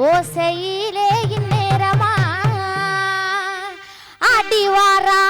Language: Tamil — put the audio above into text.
ஓசையிலே இந்நேரமா அடிவாரா